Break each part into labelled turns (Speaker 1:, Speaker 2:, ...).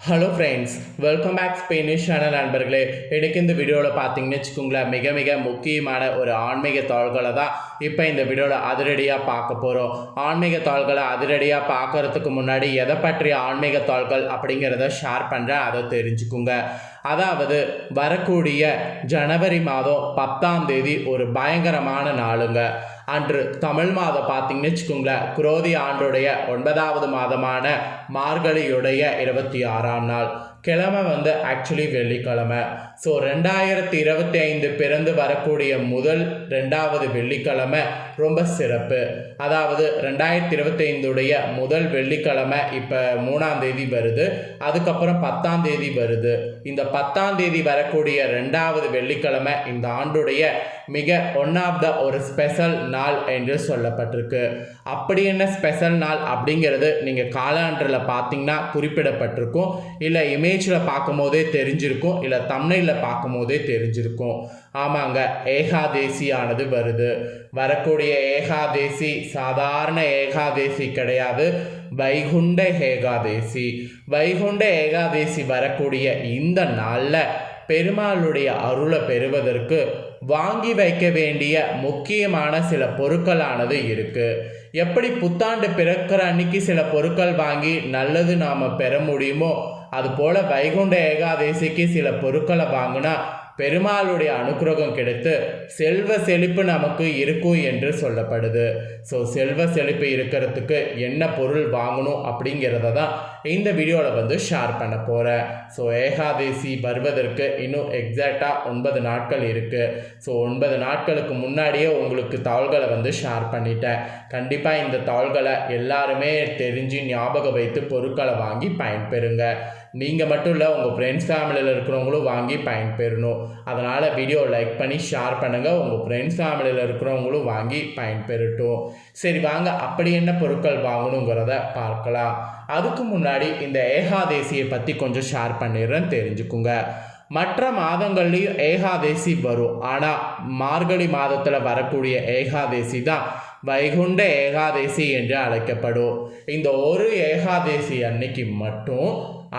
Speaker 1: Hello friends welcome back Spanish channel நண்பர்களே. எனக்கு இந்த வீடியோவில் பார்த்தீங்கன்னு வச்சுக்கோங்களேன் மிக மிக முக்கியமான ஒரு ஆன்மீக தாள்களை தான் இப்போ இந்த வீடியோவில் அதிரடியாக பார்க்க போகிறோம் ஆன்மீக தாள்களை அதிரடியாக பார்க்கறதுக்கு முன்னாடி எதை பற்றிய ஆன்மீக தாள்கள் அப்படிங்கிறத ஷேர் பண்ணுறேன் அதை தெரிஞ்சுக்குங்க. அதாவது வரக்கூடிய ஜனவரி மாதம் பத்தாம் தேதி ஒரு பயங்கரமான நாளுங்க. அன்று தமிழ் மாதம் பார்த்தீங்கன்னு வச்சுக்கோங்களேன் குரோதி ஆண்டுடைய ஒன்பதாவது மாதமான மார்கழியுடைய இருபத்தி ஆறாம் நாள். கிழமை வந்து ஆக்சுவலி வெள்ளிக்கிழமை. ஸோ ரெண்டாயிரத்தி இருபத்தி ஐந்து பிறந்து வரக்கூடிய முதல் ரெண்டாவது வெள்ளிக்கிழமை ரொம்ப சிறப்பு. அதாவது ரெண்டாயிரத்தி இருபத்தி ஐந்துடைய முதல் வெள்ளிக்கிழமை இப்போ மூணாம் தேதி வருது. அதுக்கப்புறம் பத்தாம் தேதி வருது. இந்த பத்தாம் தேதி வரக்கூடிய ரெண்டாவது வெள்ளிக்கிழமை இந்த ஆண்டுடைய மிக ஒன் ஆஃப் த ஒரு ஸ்பெஷல் நாள் என்று சொல்லப்பட்டிருக்கு. அப்படி என்ன ஸ்பெஷல் நாள் அப்படிங்கிறது நீங்கள் காலாண்டரில் பார்த்தீங்கன்னா குறிப்பிடப்பட்டிருக்கும். இல்லை இமேஜில் பார்க்கும்போதே தெரிஞ்சிருக்கும். இல்லை தமிழில் பார்க்கும்போதே தெரிஞ்சிருக்கும். ஆமாங்க ஏகாதேசியானது வருது. வரக்கூடிய ஏகாதேசி சாதாரண ஏகாதேசி கிடையாது. வைகுண்ட ஏகாதேசி. வைகுண்ட ஏகாதேசி வரக்கூடிய இந்த நாளில் பெருமாளுடைய அருளை பெறுவதற்கு வாங்கி வைக்க வேண்டிய முக்கியமான சில பொருட்களானது இருக்கு. எப்படி புத்தாண்டு பிறக்கிற அன்னைக்கு சில பொருட்கள் வாங்கி நல்லது நாம் பெற முடியுமோ அதுபோல வைகுண்ட ஏகாதேசிக்கு சில பொருட்களை வாங்கினா பெருமாளுடைய அனுக்கிரகம் கிடைத்து செல்வ செழிப்பு நமக்கு இருக்கும் என்று சொல்லப்படுது. ஸோ செல்வ செழிப்பு இருக்கிறதுக்கு என்ன பொருள் வாங்கணும் அப்படிங்கிறத தான் இந்த வீடியோவில் வந்து ஷேர் பண்ண போகிறேன் ஸோ ஏகாதேசி வருவதற்கு இன்னும் எக்ஸாக்டாக ஒன்பது நாட்கள் இருக்குது ஸோ ஒன்பது நாட்களுக்கு முன்னாடியே உங்களுக்கு தாள்களை வந்து ஷேர் பண்ணிட்டேன். கண்டிப்பாக இந்த தாள்களை எல்லாருமே தெரிஞ்சு ஞாபகம் வைத்து பொருட்களை வாங்கி பயன்பெறுங்க. நீங்கள் மட்டும் இல்லை உங்கள் ஃப்ரெண்ட்ஸ் ஃபேமிலியில் இருக்கிறவங்களும் வாங்கி பயன்பெறணும். அதனால் வீடியோ லைக் பண்ணி ஷேர் பண்ணுங்கள் உங்கள் ஃப்ரெண்ட்ஸ் ஃபேமிலியில் இருக்கிறவங்களும் வாங்கி பயன்பெறட்டும். சரி வாங்க. அப்படி என்ன பொருட்கள் வாங்கணுங்கிறத பார்க்கலாம். அதுக்கு முன்னாடி முன்னாடி இந்த ஏகாதேசியை பற்றி கொஞ்சம் ஷேர் பண்ணிடுறேன் தெரிஞ்சுக்குங்க. மற்ற மாதங்கள்லேயும் ஏகாதேசி வரும். ஆனால் மார்கழி மாதத்தில் வரக்கூடிய ஏகாதேசி தான் வைகுண்ட ஏகாதேசி என்று அழைக்கப்படும். இந்த ஒரு ஏகாதேசி அன்னைக்கு மட்டும்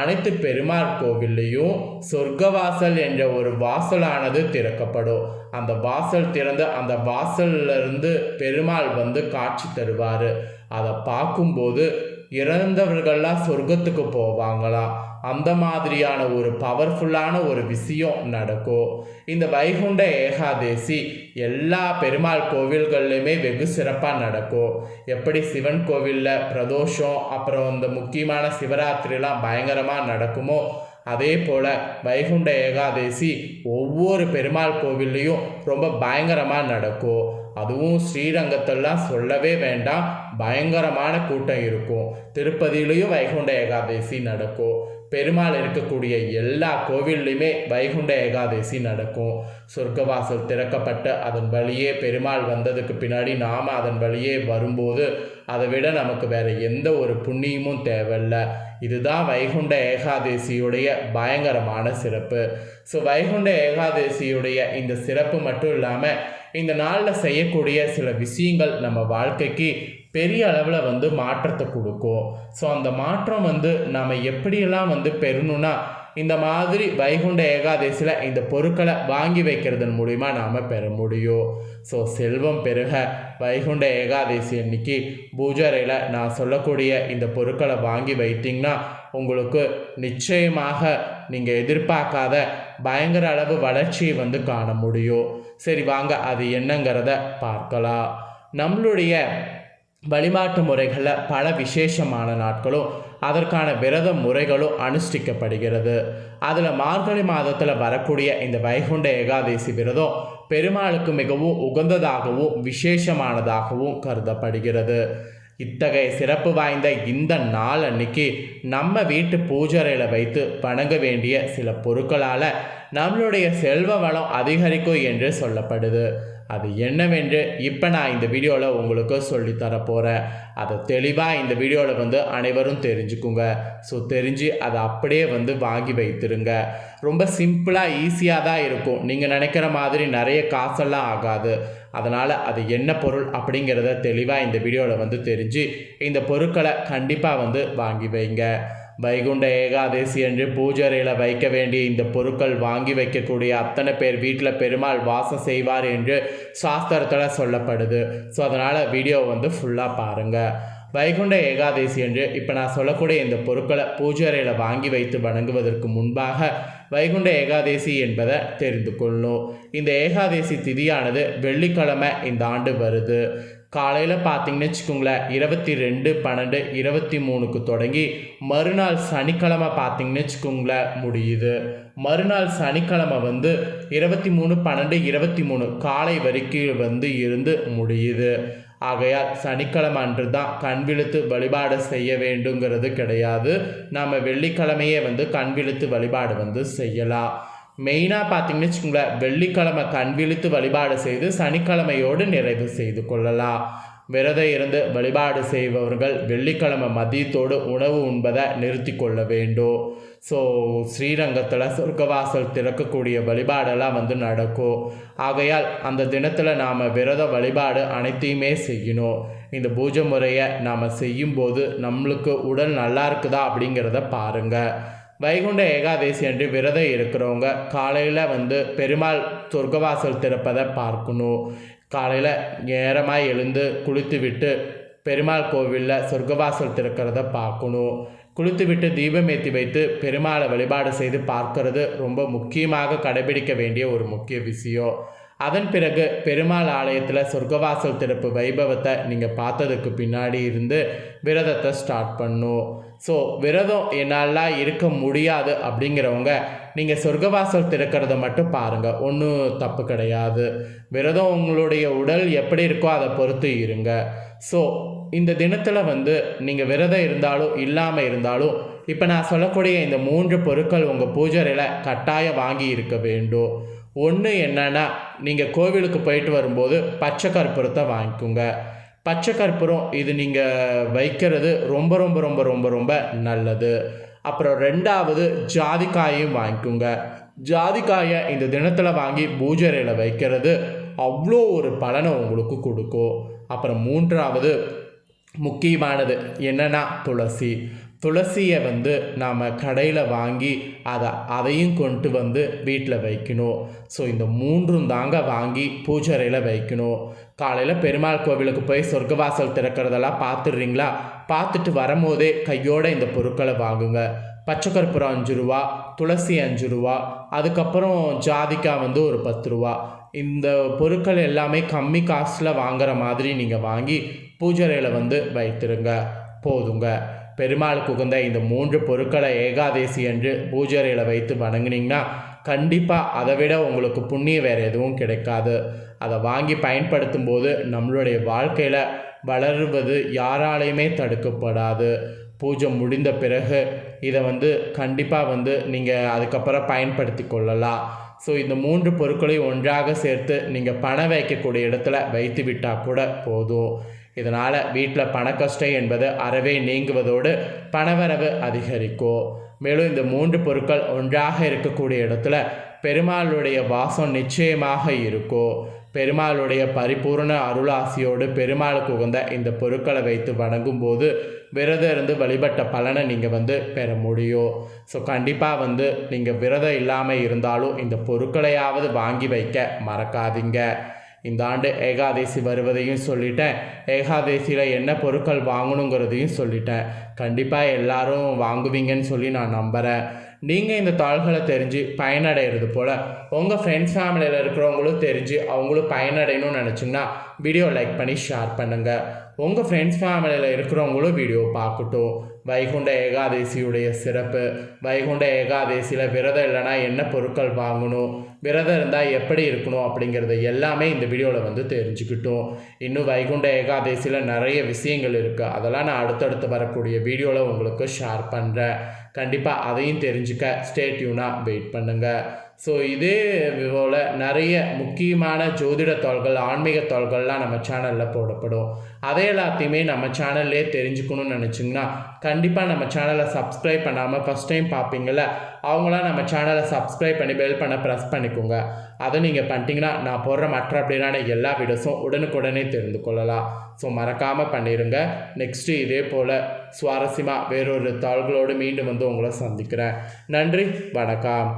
Speaker 1: அனைத்து பெருமாள் கோவில்லையும் சொர்க்கவாசல் என்ற ஒரு வாசலானது திறக்கப்படும். அந்த வாசல் திறந்து அந்த வாசல்ல இருந்து பெருமாள் வந்து காட்சி தருவார். அதை பார்க்கும்போது இறந்தவர்கள்லாம் சொர்க்கத்துக்கு போவாங்களாம் அந்த மாதிரியான ஒரு பவர்ஃபுல்லான ஒரு விஷயம் நடக்கும். இந்த வைகுண்ட ஏகாதேசி எல்லா பெருமாள் கோவில்கள்லையுமே வெகு சிறப்பாக நடக்கும். எப்படி சிவன் கோவிலில் பிரதோஷம் அப்புறம் இந்த முக்கியமான சிவராத்திரிலாம் பயங்கரமாக நடக்குமோ அதே போல் வைகுண்ட ஏகாதேசி ஒவ்வொரு பெருமாள் கோவில்லையும் ரொம்ப பயங்கரமாக நடக்கும். அதுவும் ஸ்ரீரங்கத்தெல்லாம் சொல்லவே வேண்டாம். பயங்கரமான கூட்டம் இருக்கும். திருப்பதியிலையும் வைகுண்ட ஏகாதசி நடக்கும். பெருமாள் இருக்கக்கூடிய எல்லா கோவில்லையுமே வைகுண்ட ஏகாதசி நடக்கும். சொர்க்கவாசல் திறக்கப்பட்டு அதன் வழியே பெருமாள் வந்ததுக்கு பின்னாடி நாம் அதன் வழியே வரும்போது அதை விட நமக்கு வேற எந்த ஒரு புண்ணியமும் தேவையில்ல. இதுதான் வைகுண்ட ஏகாதேசியுடைய பயங்கரமான சிறப்பு. ஸோ வைகுண்ட ஏகாதேசியுடைய இந்த சிறப்பு மட்டும் இல்லாமல் இந்த நாளில் செய்யக்கூடிய சில விஷயங்கள் நம்ம வாழ்க்கைக்கு பெரிய அளவில் வந்து மாற்றத்தை கொடுக்கும். ஸோ அந்த மாற்றம் வந்து நாம் எப்படியெல்லாம் வந்து பெறணும்னா இந்த மாதிரி வைகுண்ட ஏகாதசியில் இந்த பொருட்களை வாங்கி வைக்கிறதன் மூலிமா நாம் பெற முடியும். ஸோ செல்வம் பெருக வைகுண்ட ஏகாதசி அன்னைக்கு பூஜாரையில் நான் சொல்லக்கூடிய இந்த பொருட்களை வாங்கி வைத்தீங்கன்னா உங்களுக்கு நிச்சயமாக நீங்கள் எதிர்பார்க்காத பயங்கர அளவு வளர்ச்சியை வந்து காண முடியும். சரி வாங்க அது என்னங்கிறத பார்க்கலாம். நம்மளுடைய வழிபாட்டு முறைகளில் பல விசேஷமான நாட்களும் அதற்கான விரத முறைகளும் அனுஷ்டிக்கப்படுகிறது. அதில் மார்கழி மாதத்தில் வரக்கூடிய இந்த வைகுண்ட ஏகாதசி விரதம் பெருமாளுக்கு மிகவும் உகந்ததாகவும் விசேஷமானதாகவும் கருதப்படுகிறது. இத்தகைய சிறப்பு வாய்ந்த இந்த நாள் அன்னைக்கு நம்ம வீட்டு பூஜரையில் வைத்து வணங்க வேண்டிய சில பொருட்களால் நம்மளுடைய செல்வ வளம் அதிகரிக்கும் என்று சொல்லப்படுது. அது என்னவென்று இப்போ நான் இந்த வீடியோவில் உங்களுக்கு சொல்லித்தர போகிறேன் அதை தெளிவாக இந்த வீடியோவில் வந்து அனைவரும் தெரிஞ்சுக்குங்க. ஸோ தெரிஞ்சு அதை அப்படியே வந்து வாங்கி வைத்திருங்க. ரொம்ப சிம்பிளாக ஈஸியாக தான் இருக்கும். நீங்கள் நினைக்கிற மாதிரி நிறைய காசெல்லாம் ஆகாது. அதனால் அது என்ன பொருள் அப்படிங்கிறத தெளிவாக இந்த வீடியோவில் வந்து தெரிஞ்சு இந்த பொருட்களை கண்டிப்பாக வந்து வாங்கி வைங்க. வைகுண்ட ஏகாதசி அன்று பூஜரையில் வைக்க வேண்டிய இந்த பொருட்கள் வாங்கி வைக்கக்கூடிய அத்தனை பேர் வீட்டில் பெருமாள் வாசம் செய்வார் என்று சாஸ்திரத்தில் சொல்லப்படுது. ஸோ அதனால் வீடியோ வந்து ஃபுல்லாக பாருங்கள் வைகுண்ட ஏகாதசி என்று இப்போ நான் சொல்லக்கூடிய இந்த பொருட்களை பூஜரையில் வாங்கி வைத்து வணங்குவதற்கு முன்பாக வைகுண்ட ஏகாதசி என்பதை தெரிந்து கொள்ளும். இந்த ஏகாதசி திதியானது வெள்ளிக்கிழமை இந்த ஆண்டு வருது. காலையில் பார்த்தீங்கன்னு வச்சுக்கோங்களேன் இருபத்தி ரெண்டு பன்னெண்டு இருபத்தி மூணுக்கு தொடங்கி மறுநாள் சனிக்கிழமை பார்த்தீங்கன்னு வச்சுக்கோங்களேன் முடியுது. மறுநாள் சனிக்கிழமை வந்து இருபத்தி மூணு பன்னெண்டு இருபத்தி மூணு காலை வரைக்கும் வந்து இருந்து முடியுது. ஆகையால் சனிக்கிழமை அன்று தான் கண் விழுத்து வழிபாடு செய்ய வேண்டுங்கிறது கிடையாது. நம்ம வெள்ளிக்கிழமையே வந்து கண் விழுத்து வழிபாடு வந்து செய்யலாம். மெயினாக பார்த்தீங்கன்னு வச்சுக்கோங்களேன் வெள்ளிக்கிழமை கண் விழித்து வழிபாடு செய்து சனிக்கிழமையோடு நிறைவு செய்து கொள்ளலாம். விரதம் இருந்து வழிபாடு செய்பவர்கள் வெள்ளிக்கிழமை மதியத்தோடு உணவு உண்பதை நிறுத்தி கொள்ள வேண்டும். ஸோ ஸ்ரீரங்கத்தில் சொர்க்கவாசல் திறக்கக்கூடிய வழிபாடெல்லாம் வந்து நடக்கும். ஆகையால் அந்த தினத்தில் நாம் விரத வழிபாடு அனைத்தையுமே செய்யணும். இந்த பூஜை முறையை நாம் செய்யும்போது நம்மளுக்கு உடல் நல்லா இருக்குதா அப்படிங்கிறத பாருங்கள் வைகுண்ட ஏகாதசி அன்று விரதம் இருக்கிறவங்க காலையில் வந்து பெருமாள் சொர்க்கவாசல் திறப்பதை பார்க்கணும். காலையில் நேரமாக எழுந்து குளித்து விட்டு பெருமாள் கோவிலில் சொர்க்கவாசல் திறக்கிறத பார்க்கணும். குளித்து விட்டு தீபம் ஏற்றி வைத்து பெருமாளை வழிபாடு செய்து பார்க்கறது ரொம்ப முக்கியமாக கடைபிடிக்க வேண்டிய ஒரு முக்கிய விஷயம். அதன் பிறகு பெருமாள் ஆலயத்தில் சொர்க்கவாசல் திறப்பு வைபவத்தை நீங்கள் பார்த்ததுக்கு பின்னாடி இருந்து விரதத்தை ஸ்டார்ட் பண்ணும். ஸோ விரதம் என்னாலாம் இருக்க முடியாது அப்படிங்கிறவங்க நீங்கள் சொர்க்கவாசல் திறக்கிறத மட்டும் பாருங்கள் ஒன்றும் தப்பு கிடையாது. விரதம் உங்களுடைய உடல் எப்படி இருக்கோ அதை பொறுத்து இருங்க. ஸோ இந்த தினத்தில் வந்து நீங்கள் விரதம் இருந்தாலும் இல்லாமல் இருந்தாலும் இப்போ நான் சொல்லக்கூடிய இந்த மூன்று பொருட்கள் உங்கள் பூஜரையில் கட்டாயம் வாங்கி இருக்க வேண்டும். ஒன்று என்னென்னா நீங்கள் கோவிலுக்கு போயிட்டு வரும்போது பச்சை கற்பூரத்தை வாங்கிக்கோங்க. பச்சை கற்பூரம் இது நீங்கள் வைக்கிறது ரொம்ப ரொம்ப ரொம்ப ரொம்ப ரொம்ப நல்லது. அப்புறம் ரெண்டாவது ஜாதிக்காயும் வாங்கிக்கோங்க. ஜாதிக்காயை இந்த தினத்தில் வாங்கி பூஜரையில் வைக்கிறது அவ்வளோ ஒரு பலனை உங்களுக்கு கொடுக்கும். அப்புறம் மூன்றாவது முக்கியமானது என்னென்னா துளசி. துளசியை வந்து நாம் கடையில் வாங்கி அதை அதையும் கொண்டு வந்து வீட்டில் வைக்கணும். ஸோ இந்த மூன்றும் தாங்க வாங்கி பூஜைறையில் வைக்கணும். காலையில் பெருமாள் கோவிலுக்கு போய் சொர்க்கவாசல் திறக்கிறதெல்லாம் பார்த்துடுறீங்களா? பார்த்துட்டு வரும்போதே கையோடு இந்த பொருட்களை வாங்குங்க. பச்சை கற்பூரம் அஞ்சு ரூபா துளசி அஞ்சு ரூபா அதுக்கப்புறம் ஜாதிக்காய் வந்து ஒரு பத்து ரூபா. இந்த பொருட்கள் எல்லாமே கம்மி காஸ்ட்டில் வாங்குற மாதிரி நீங்கள் வாங்கி பூஜைறையில் வந்து வைத்திருங்க. போதுங்க. பெருமாளுக்கு உகந்த இந்த மூன்று பொருட்களை ஏகாதேசி என்று பூஜரையில் வைத்து வணங்குனீங்கன்னா கண்டிப்பாக அதை விட உங்களுக்கு புண்ணியம் வேறு எதுவும் கிடைக்காது. அதை வாங்கி பயன்படுத்தும் போது நம்மளுடைய வாழ்க்கையில் வளருவது யாராலையுமே தடுக்கப்படாது. பூஜை முடிந்த பிறகு இதை வந்து கண்டிப்பாக வந்து நீங்கள் அதுக்கப்புறம் பயன்படுத்தி கொள்ளலாம். ஸோ இந்த மூன்று பொருட்களையும் ஒன்றாக சேர்த்து நீங்கள் பணம் வைக்கக்கூடிய இடத்துல வைத்து விட்டால் கூட போதும். இதனால் வீட்டில் பண கஷ்டம் என்பது அறவே நீங்குவதோடு பணவரவு அதிகரிக்கும் மேலும் இந்த மூன்று பொருட்கள் ஒன்றாக இருக்கக்கூடிய இடத்துல பெருமாளுடைய வாசம் நிச்சயமாக இருக்கும் பெருமாளுடைய பரிபூர்ண அருளாசியோடு பெருமாளுக்கு உகந்த இந்த பொருட்களை வைத்து வணங்கும் போது விரதம் இருந்து வழிபட்ட பலனை நீங்கள் வந்து பெற முடியும் ஸோ கண்டிப்பாக வந்து நீங்கள் விரதம் இல்லாமல் இருந்தாலும் இந்த பொருட்களையாவது வாங்கி வைக்க மறக்காதீங்க. இந்த ஆண்டு ஏகாதசி வருவதையும் சொல்லிட்டேன் ஏகாதசியில் என்ன பொருட்கள் வாங்கணுங்கிறதையும் சொல்லிட்டேன் கண்டிப்பாக எல்லாரும் வாங்குவீங்கன்னு சொல்லி நான் நம்புகிறேன் நீங்கள் இந்த தாள்களை தெரிஞ்சு பயனடைகிறது போல் உங்கள் ஃப்ரெண்ட்ஸ் ஃபேமிலியில் இருக்கிறவங்களும் தெரிஞ்சு அவங்களும் பயனடையணும்னு நினச்சிங்கன்னா வீடியோ லைக் பண்ணி ஷேர் பண்ணுங்கள் உங்கள் ஃப்ரெண்ட்ஸ் ஃபேமிலியில் இருக்கிறவங்களும் வீடியோ பார்க்கட்டும். வைகுண்ட ஏகாதசியுடைய சிறப்பு. வைகுண்ட ஏகாதசியில் விரதம் இல்லைனா என்ன பொருட்கள் வாங்கணும்? விரதம் இருந்தால் எப்படி இருக்கணும் அப்படிங்கிறத எல்லாமே இந்த வீடியோவில் வந்து தெரிஞ்சுக்கிட்டோம். இன்னும் வைகுண்ட ஏகாதசியில் நிறைய விஷயங்கள் இருக்குது அதெல்லாம் நான் அடுத்தடுத்து வரக்கூடிய வீடியோவில் உங்களுக்கு ஷேர் பண்ணுறேன் கண்டிப்பாக அதையும் தெரிஞ்சுக்க. ஸ்டேட்யூனாக வெயிட் பண்ணுங்கள் ஸோ இதே போல் நிறைய முக்கியமான ஜோதிட தாள்கள் ஆன்மீக தாள்கள்லாம் நம்ம சேனலில் போடப்படும். அதை எல்லாத்தையுமே நம்ம சேனல்லே தெரிஞ்சுக்கணும்னு நினச்சிங்கன்னா கண்டிப்பாக நம்ம சேனலை சப்ஸ்கிரைப் பண்ணாமல் ஃபஸ்ட் டைம் பார்ப்பீங்கள அவங்களாம் நம்ம சேனலை சப்ஸ்கிரைப் பண்ணி பெல் பண்ண ப்ரெஸ் பண்ணிக்கோங்க. அதை நீங்கள் பண்ணிட்டீங்கன்னா நான் போடுற மற்ற அப்படின்னா எல்லா வீடியோஸும் உடனுக்குடனே தெரிந்து கொள்ளலாம். ஸோ மறக்காமல் பண்ணிடுங்க நெக்ஸ்ட்டு இதே போல் சுவாரஸ்யமாக வேறொரு தாள்களோடு மீண்டும் வந்து உங்களை சந்திக்கிறேன். நன்றி வணக்கம்.